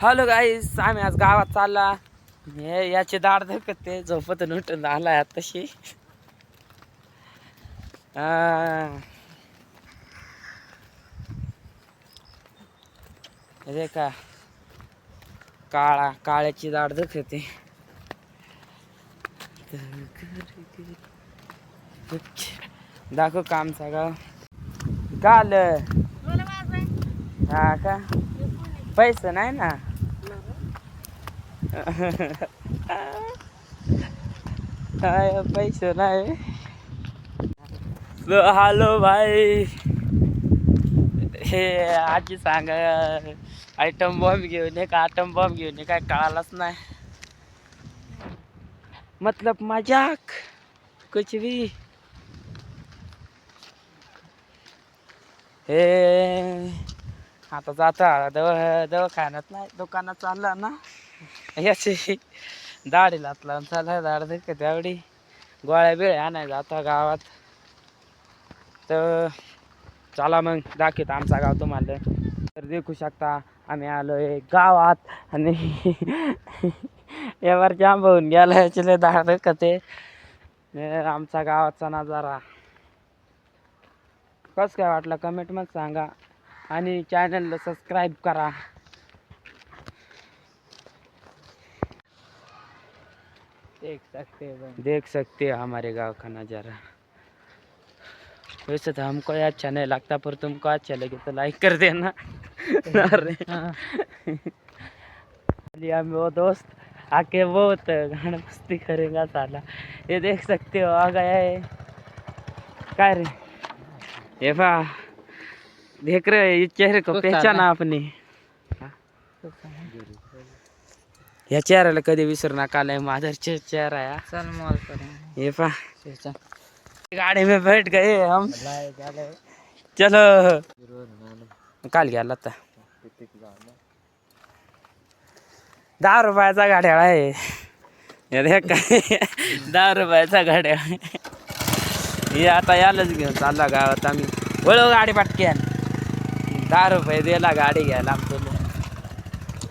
Hello गाईस आम्ही आज गावात चालला. हे याचे दाड धकत ते झोपत उठून आलाय तशी हे का? काळा काळ्याची दाड धकते दाखव काम सगळं काल हा का? पैसे नाही ना? काय पैसे नाही हॅलो भाई हे आजी सांगा आयटम बॉम्ब घेऊन ये का आयटम बॉम्ब घेऊन ये काय कळालंच नाही मतलब मजाक कुछ भी हे आता जाता दव दवाखान्यात नाही दुकानात चालला ना याची दाढी लातला चालला दाढ का त्यावडी गोळ्या बिळ्या आणायला आता गावात. तर चला मग दाखवत आमचा गाव तुम्हाला. तर देखू शकता आम्ही आलोय गावात आणि यावर जाम होऊन गेला याचे दाढ ते आमचा गावाचा नजारा. कसं काय वाटलं? कमेंटमध्ये सांगा. आणि चॅनलला सबस्क्राईब करा. देख सकते हो देख सकते हो हमारे गाँव का नज़ारा। वैसे तो हमको ये अच्छा नहीं लगता पर तुमको अच्छा लगे तो लाइक कर देना। अरे चलिए हम वो दोस्त आके बहुत गाना मस्ती करेगा साला। ये देख सकते हो आ गया है क्या रे? ये बा देख रहे हो, ये चेहरे को तो पहचाना। आपने या चेहऱ्याला कधी विसरू नका लय माधरचे चेहरा या चल मॉल ये पा गाड़ी में बैठ गए हम. चलो. काल गेला आता दहा रुपयाचा गाड्या आहे. काय दहा रुपयाचा गाड्या हे आता यालाच घेऊन चालला गावात आम्ही. वळव गाडी पटक्यान दहा रुपये दिला गाडी घ्यायला आमचं.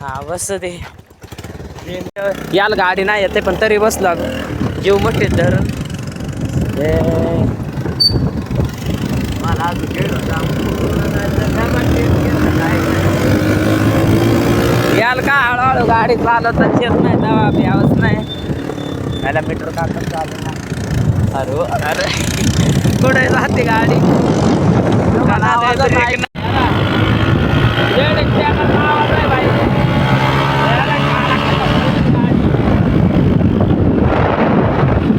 हा बस ते याल गाडी नाही येते पण तरी बसला जीव मोठे धरण हे मला याल का हळूहळू गाडी चालत येत नाही दवा प्यावच नाही. त्याला मीटर काकत चालू ना अरे अरे. कुठे जाते गाडी आवाज नाही. येडे त्याला आवाज आहे बाई. याला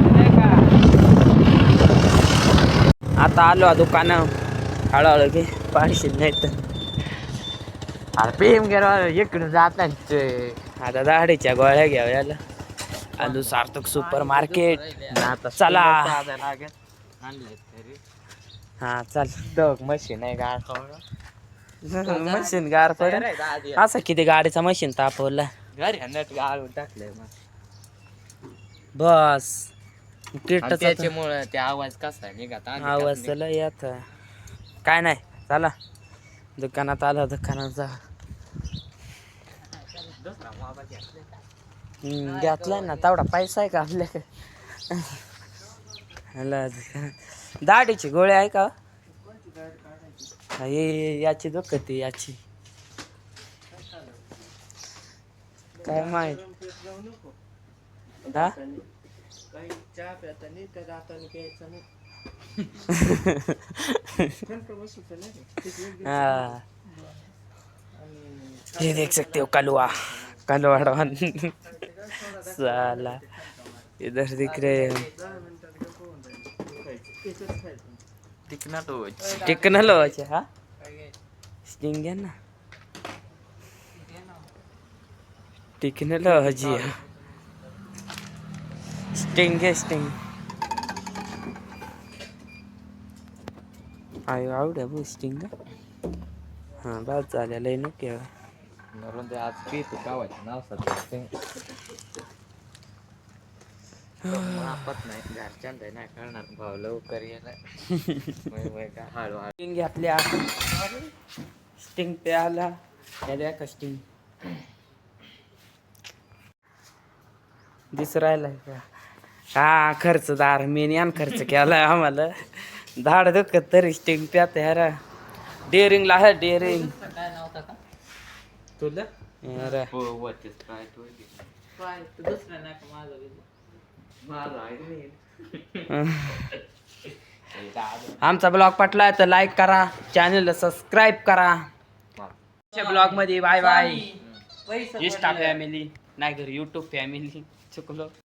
नाही का? आता आलो दुकान. हळूहळू घे पाचशे नाही तर अरे प्रेम गेला इकडून जात नाही. आता दाढीच्या गोळ्या घ्याव्या याला. आलू सार्थक सुपर मार्केट. चला. हा चल. डग मशीन आहे गाड मशीन गार पडेल. असं किती गाडीचा मशीन तापवला. घरी गाळून टाकलंय मग. बस किटचा त्याच्यामुळे ते आवाज कसा निघत आवाज. चला येत काय नाही चला दुकानात आला घेतलाय. हम्म, घेतलाय ना तेवढा पैसा आहे का आपल्याकडे ह्याला दुकानात. दाढीची गोळी आहे का हा, हे याची दुखती याची काय माहीत हा हाँ ये देख सकते हो कलुआ कलुआ डॉन साला इधर दिख रहे हैं दिखना तो टेक्नोलॉजी हा स्टिंग है ना टेक्नोलॉजी हा स्टिंग है स्टिंग आयो आवड आहे स्टिंग हां बाद झालेलं आहे नको म्हणून ते आज पी तू गावाचं नाव सध्या मापत नाही घरच्यान नाही कळणार भाऊ लवकर येणार का हळू स्टिंग घातल्या स्टिंग प्याला या द्या का स्टिंग दिसू राहिला का? हा खर्चदार मेन खर्च केलाय आम्हाला. धाड दुखत तरी स्टिंग प्यात आहे डेअरिंग नव्हता का तुला? हो आमचा ब्लॉग पटला तर लाईक करा चॅनलला सबस्क्राईब करा. ब्लॉगमध्ये बाय बाय इंस्टा फॅमिली नाही घर युट्यूब फॅमिली चुकलो.